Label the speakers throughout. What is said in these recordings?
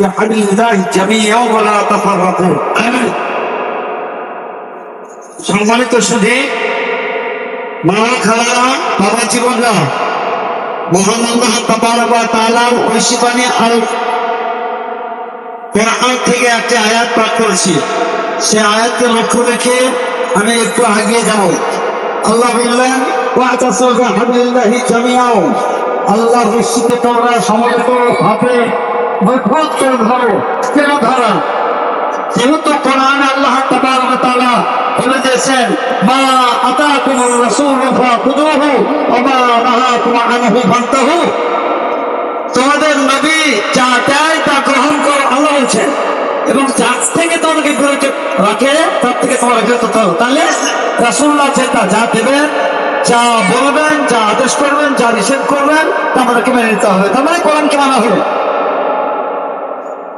Speaker 1: بحبل الله جميعا ولا تفرقوا সম্মানিত সুধী মা খালারা বাবা জীবনরা মহান আল্লাহ তাবারক ওয়া তাআলার ঐশীবাণী আর কোরআন থেকে একটি আয়াত পাঠ করেছি সে আয়াতকে লক্ষ্য রেখে আমি একটু আগিয়ে যাব আল্লাহ বললেন ওয়াতাসাউ বিহাবলিল্লাহি জামিআও আল্লাহর রশিতে তোমরা সমবেত ভাবে ধরো আল্লাহ ফান্তাহু। তোমাদের নবী যা দেয় তা গ্রহণ করো আল্লাহ বলছেন। এবং যার থেকে তোমাকে বিরত রাখে, তার থেকে তোমরা বিরত থাকো তাহলে রাসুল্লাহ যেটা যা দেবেন, যা বলবেন, যা আদেশ করবেন, যা নিষেধ করবেন, তা আমাদেরকে মেনে নিতে হবে। তার মানে কোরআনকে মানা হবে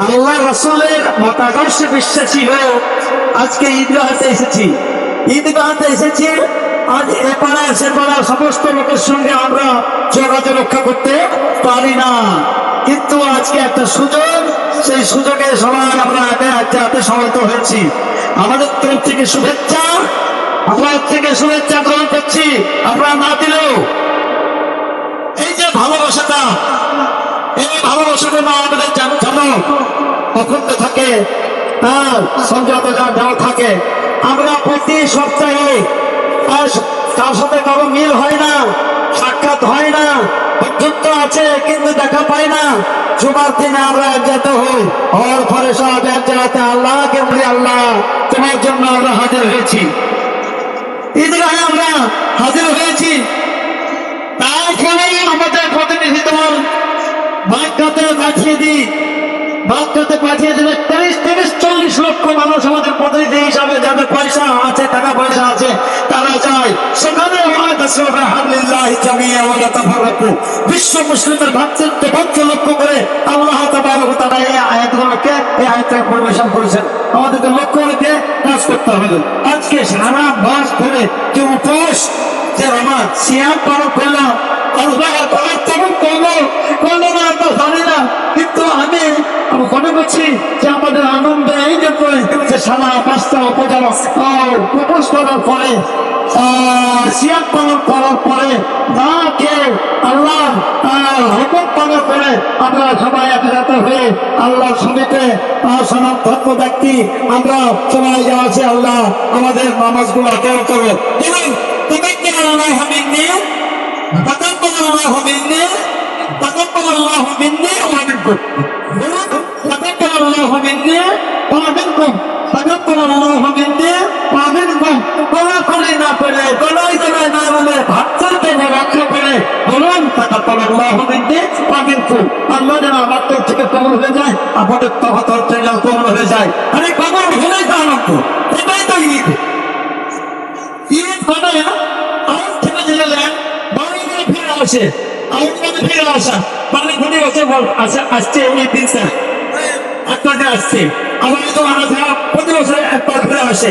Speaker 1: আল্লাহ রসুলের মতাদর্শে বিশ্বাসী হয়েও আজকে ঈদগাহাতে এসেছি। ঈদগাহাতে এসেছি আজ এ পাড়া সে পাড়া সমস্ত লোকের সঙ্গে আমরা যোগাযোগ রক্ষা করতে পারি না। কিন্তু আজকে একটা সুযোগ, সেই সুযোগে সবাই আমরা হাতে হাতে হাতে সমাহিত হয়েছি। আমাদের তরফ থেকে শুভেচ্ছা আপনার থেকে শুভেচ্ছা গ্রহণ করছি আপনারা না দিলেও। এই যে ভালোবাসাটা, এই ভালোবাসাটা না আমাদের জানো অখণ্ড থাকে, তার সংযত দেওয়া থাকে। আমরা প্রতি সপ্তাহে তার সাথে কারও মিল হয় না, সাক্ষাৎ হয় না, বন্ধুত্ব আছে কিন্তু দেখা পাই না। জুমার দিনে আমরা এক জাতে হই হওয়ার পরে সব এক আল্লাহকে বলি আল্লাহ, তোমার জন্য আমরা হাজির হয়েছি। ঈদগাহে আমরা হাজির হয়েছি। তারপরেই আমাদের প্রতিনিধি দল বাগদাতে পাঠিয়ে দিই। বাগদাতে পাঠিয়ে দিলে তিরিশ তিরিশ, চল্লিশ লক্ষ মানুষ আমাদের প্রতিনিধি হিসাবে যাদের পয়সা আছে, টাকা পয়সা আছে, তারা যায় সেখানে বিশ্ব লক্ষ্য করে কাজ করতে হবে। আজকে সারা মাস ধরে করলাম আল্লাহ তাআলা তেমন করব করল না তো জানি না কিন্তু আমি আমি মনে করছি যে আমাদের আনন্দ এই জন্যই যে সারা পাঁচটা উপজেলা পরে করে আল্লাহ আমাদের পাবেনগম পদকরণ হবেতে পাবেনগম কোয়া করে না পড়ে গলায় গলায় না বলে ভাবতে না রাখতে পারে বলুন পদকরণ না হবেতে পাবেনগম আল্লাহ যেন আমার তোর থেকে কবর হয়ে যায়, আমাদের তহা তোর থেকে কবর হয়ে যায়। আরে কবর হলে তো আনন্দ এটাই তো ঈদ। ঈদ মানে বানায় আমার থেকে জেলে বাড়িতে ফিরে আসে আমার ফিরে আসা। পানি ঘুরে আসে আসছে এই দিন স্যার আপনাদের আসছে। আমাদের তো আনা প্রতি বছর একবার ঘুরে আসে।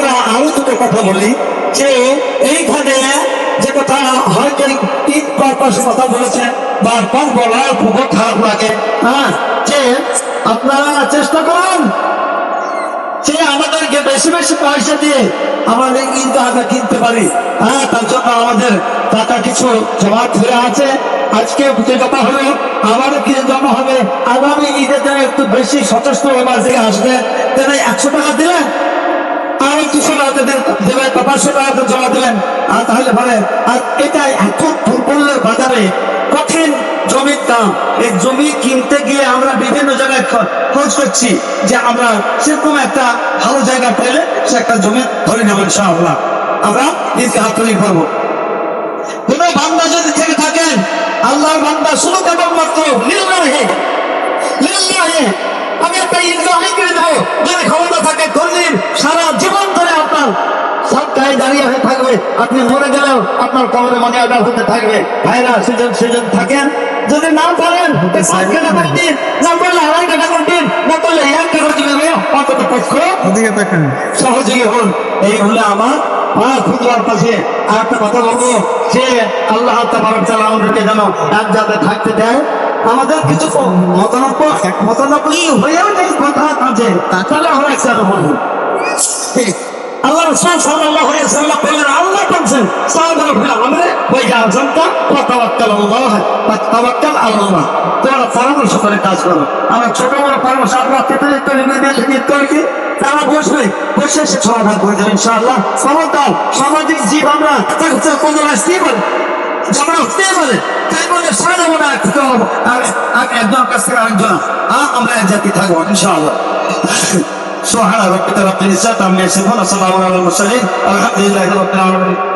Speaker 1: আমরা আরও দুটো কথা বলি যে এইখানে যে কথা হয়তো ঈদ পারপাস কথা বলেছেন বারবার বলার খুব খারাপ লাগে। হ্যাঁ যে আপনারা চেষ্টা করুন সে আমাদেরকে বেশি বেশি পয়সা দিয়ে আমাদের কিন্তু আমরা কিনতে পারি। হ্যাঁ তার জন্য আমাদের টাকা কিছু জমা ধরে আছে। আজকে যে কথা হলো আমারও কিছু জমা হবে? আগামী ঈদের একটু বেশি সচেষ্ট এবার থেকে আসবে। তাহলে একশো টাকা দিলেন জমা ধরে নেব আমরা নিজকে হাত বান্দা যদি থেকে থাকেন, আল্লাহর বান্দা শুধু কেবল মাত্র, লিল্লাহে। আমি একটা ক্ষমতা কর্মীর সারা জীবন ধরে আপনার সবটাই দাঁড়িয়ে হয়ে থাকবে। আপনি মরে গেলেও আপনার কবরে মনে আদার হতে থাকবে। ভাইরা সেজন সেজন থাকেন। যদি না পারেন পাঁচ না। পারলে আড়াই টাকা করে দিন না পারলে এক করে দিন অন্তত পক্ষ সহযোগী হন। এই হলো আমার পাশে। আর একটা কথা বলব যে আল্লাহ তাবারক তাআলা আমাদেরকে যেন এক জায়গায় থাকতে দেয়। আমাদের কিছু মতানব্য এক মতানব্বই হয়েও যদি কথা আছে তাহলে আমরা একসাথে বলব সাহাবারা ফিল আমরে কাজ নিয়ে তারা সমাধান করে দেবে, ইনশাআল্লাহ। সমতাল সামাজিক জীব আমরা আমরা উঠতেই পারে তাই বলে সারা যাবো না একটু একজন কাছ থেকে আরেকজন হ্যাঁ আমরা এক জাতি থাকবো ইনশাআল্লাহ سبحان ربك رب العزة عما يصفون وسلام على المرسلين الحمد لله رب العالمين